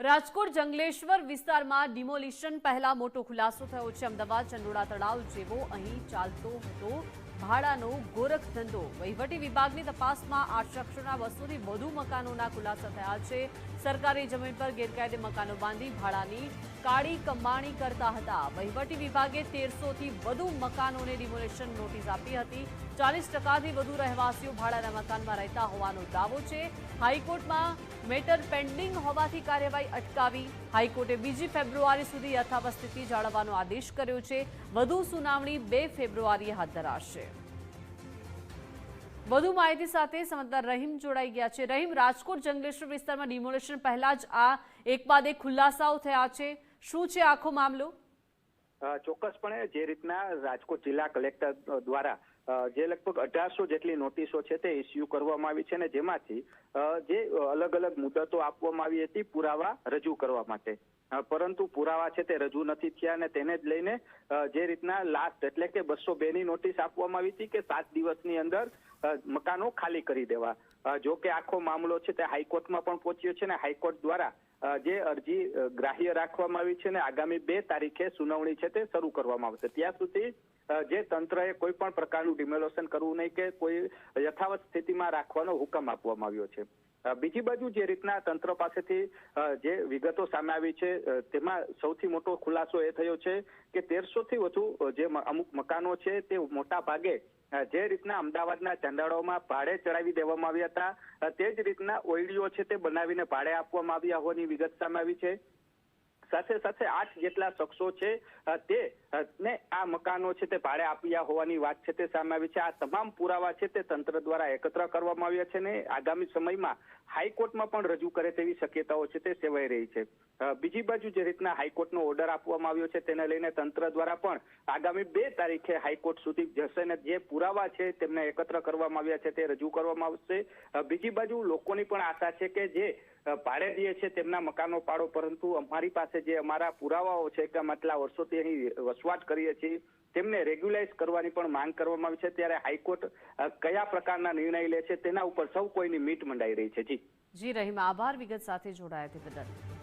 રાજકોટ જંગલેશ્વર વિસ્તારમાં ડિમોલિશન પહેલા મોટો ખુલાસો થયો છે. અમદાવાદ ચંડોળા તળાવ જેવો અહીં ચાલતો હતો. ભાડાનો ગોરખ ધંધો. વહીવટી વિભાગની તપાસમાં આ શખ્સોના બસોથી વધુ મકાનોના ખુલાસા થયા છે. સરકારી જમીન પર ગેરકાયદે મકાનો બાંધી ભાડાની કાળી કમાણી કરતા હતા. વહીવટી વિભાગે તેરસોથી વધુ મકાનોને ડિમોલેશન નોટિસ આપી હતી. ચાલીસ ટકાથી વધુ રહેવાસીઓ ભાડાના મકાનમાં રહેતા હોવાનો દાવો છે. હાઈકોર્ટમાં મેટર પેન્ડિંગ હોવાથી કાર્યવાહી અટકાવી હાઈકોર્ટે બીજી ફેબ્રુઆરી સુધી યથાવત સ્થિતિ જાળવવાનો આદેશ કર્યો છે. વધુ સુનાવણી બે ફેબ્રુઆરીએ હાથ ધરાશે. વધુ માહિતી સાથે સમજદાર રહીમ જોડાઈ ગયા છે. રહીમ, રાજકોટ જંગલેશ્વર વિસ્તારમાં ડિમોલેશન પહેલા જ આ એક બાદ એક ખુલાસાઓ થયા છે. શું છે આખો મામલો? ચોક્કસપણે જે રીતના રાજકોટ જિલ્લા કલેક્ટર દ્વારા જે લગભગ અઢારસો જેટલી નોટિસો છે તે ઇસ્યુ કરવામાં આવી છે અને જેમાંથી જે અલગ અલગ મુદતો આપવામાં આવી હતી પુરાવા રજૂ કરવા માટે. પરંતુ પુરાવા છે તે રજૂ નથી થયા અને તેને જ લઈને જે રીતના લાસ્ટ એટલે કે બસો બે ની નોટિસ આપવામાં આવી હતી કે સાત દિવસની અંદર મકાનો ખાલી કરી દેવા. જો કે આખો મામલો છે તે હાઈકોર્ટમાં પણ પહોંચ્યો છે અને હાઈકોર્ટ દ્વારા જે અરજી ગ્રાહ્ય રાખવામાં આવી છે અને આગામી બે તારીખે સુનાવણી છે તે શરૂ કરવામાં આવશે. ત્યાં સુધી જે તંત્રએ કોઈ પણ પ્રકારનું ડિમોલેશન કરવું નહીં કે કોઈ યથાવત સ્થિતિમાં રાખવાનો હુકમ આપવામાં આવ્યો છે. બીજી બાજુ જે રીતના તંત્ર પાસેથી જે વિગતો સામે આવી છે તેમાં સૌથી મોટો ખુલાસો એ થયો છે કે તેરસો થી વધુ જે અમુક મકાનો છે તે મોટા ભાગે જે રીતના અમદાવાદના ચાંદાળોમાં ભાડે ચડાવી દેવામાં આવ્યા હતા તે જ રીતના ઓઈડીઓ છે તે બનાવીને ભાડે આપવામાં આવ્યા હોવાની વિગત સામે આવી છે. સાથે સાથે આઠ જેટલા શખ્સો છે તે ને આ મકાનો છે તે ભાડે આપ્યા હોવાની વાત છે તે સામે આવી છે. આ તમામ પુરાવા છે તે તંત્ર દ્વારા એકત્ર કરવામાં આવ્યા છે ને આગામી સમયમાં હાઈકોર્ટમાં પણ રજૂ કરે તેવી શક્યતાઓ છે તે સેવાઈ રહી છે. બીજી બાજુ જે રીતના હાઈકોર્ટનો ઓર્ડર આપવામાં આવ્યો છે તેને લઈને તંત્ર દ્વારા પણ આગામી બે તારીખે હાઈકોર્ટ સુધી જશે ને જે પુરાવા છે તેમને એકત્ર કરવામાં આવ્યા છે તે રજૂ કરવામાં આવશે. બીજી બાજુ લોકોની પણ આશા છે કે જે ભાડે દઈએ છીએ તેમના મકાનો પાડો, પરંતુ અમારી પાસે જે અમારા પુરાવાઓ છે, કે અમે આટલા વર્ષોથી અહીં વસવાટ કરીએ છીએ, તેમને રેગ્યુલાઇઝ કરવાની પણ માંગ કરવામાં આવી છે. ત્યારે હાઈકોર્ટ કયા પ્રકારના નિર્ણય લે છે, તેના ઉપર સૌ કોઈની મીટ મંડાઈ રહી છે. જી. જી, રહીમ, આભાર. વિગત સાથે જોડાયા તે બદલ.